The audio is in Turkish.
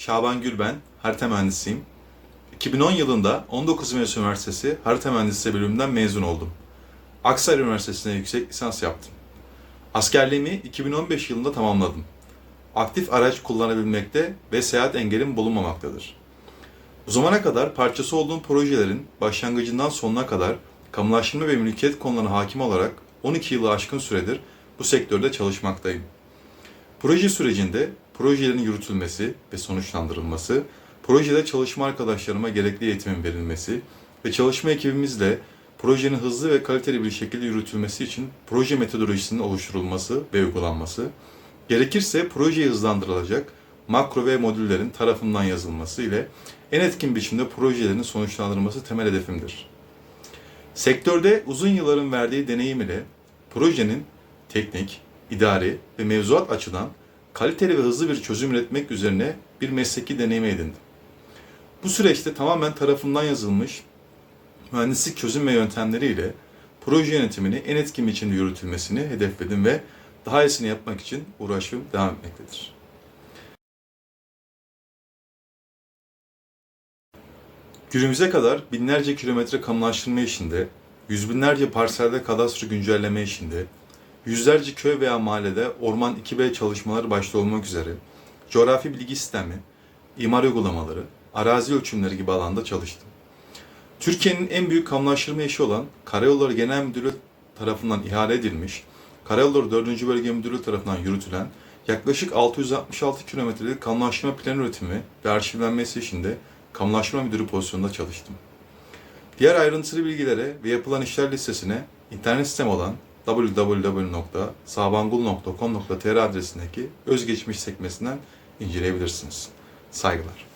Şaban Gülben, harita mühendisiyim. 2010 yılında 19 Mayıs Üniversitesi Harita Mühendisliği bölümünden mezun oldum. Aksaray Üniversitesi'nde yüksek lisans yaptım. Askerliğimi 2015 yılında tamamladım. Aktif araç kullanabilmekte ve seyahat engelim bulunmamaktadır. Bu zamana kadar parçası olduğum projelerin başlangıcından sonuna kadar kamulaştırma ve mülkiyet konularına hakim olarak 12 yılı aşkın süredir bu sektörde çalışmaktayım. Proje sürecinde projelerin yürütülmesi ve sonuçlandırılması, projede çalışma arkadaşlarıma gerekli eğitimin verilmesi ve çalışma ekibimizle projenin hızlı ve kaliteli bir şekilde yürütülmesi için proje metodolojisinin oluşturulması ve uygulanması, gerekirse projeyi hızlandırılacak makro ve modüllerin tarafından yazılması ile en etkin biçimde projelerin sonuçlandırılması temel hedefimdir. Sektörde uzun yılların verdiği deneyim ile projenin teknik, idari ve mevzuat açıdan kaliteli ve hızlı bir çözüm üretmek üzerine bir mesleki deneyim edindim. Bu süreçte tamamen tarafından yazılmış mühendislik çözüm ve yöntemleriyle proje yönetimini en etkin biçimde yürütülmesini hedefledim ve daha iyisini yapmak için uğraşım devam etmektedir. Günümüze kadar binlerce kilometre kamulaştırma işinde, yüz binlerce parselde kadastro güncelleme işinde, yüzlerce köy veya mahallede orman 2B çalışmaları başta olmak üzere coğrafi bilgi sistemi, imar uygulamaları, arazi ölçümleri gibi alanda çalıştım. Türkiye'nin en büyük kamulaştırma işi olan Karayolları Genel Müdürlüğü tarafından ihale edilmiş, Karayolları 4. Bölge Müdürlüğü tarafından yürütülen yaklaşık 666 kilometrelik kamulaştırma plan üretimi ve arşivlenmesi işinde kamulaştırma müdürü pozisyonunda çalıştım. Diğer ayrıntılı bilgilere ve yapılan işler listesine internet sitem olan www.sabangul.com.tr adresindeki özgeçmiş sekmesinden inceleyebilirsiniz. Saygılar.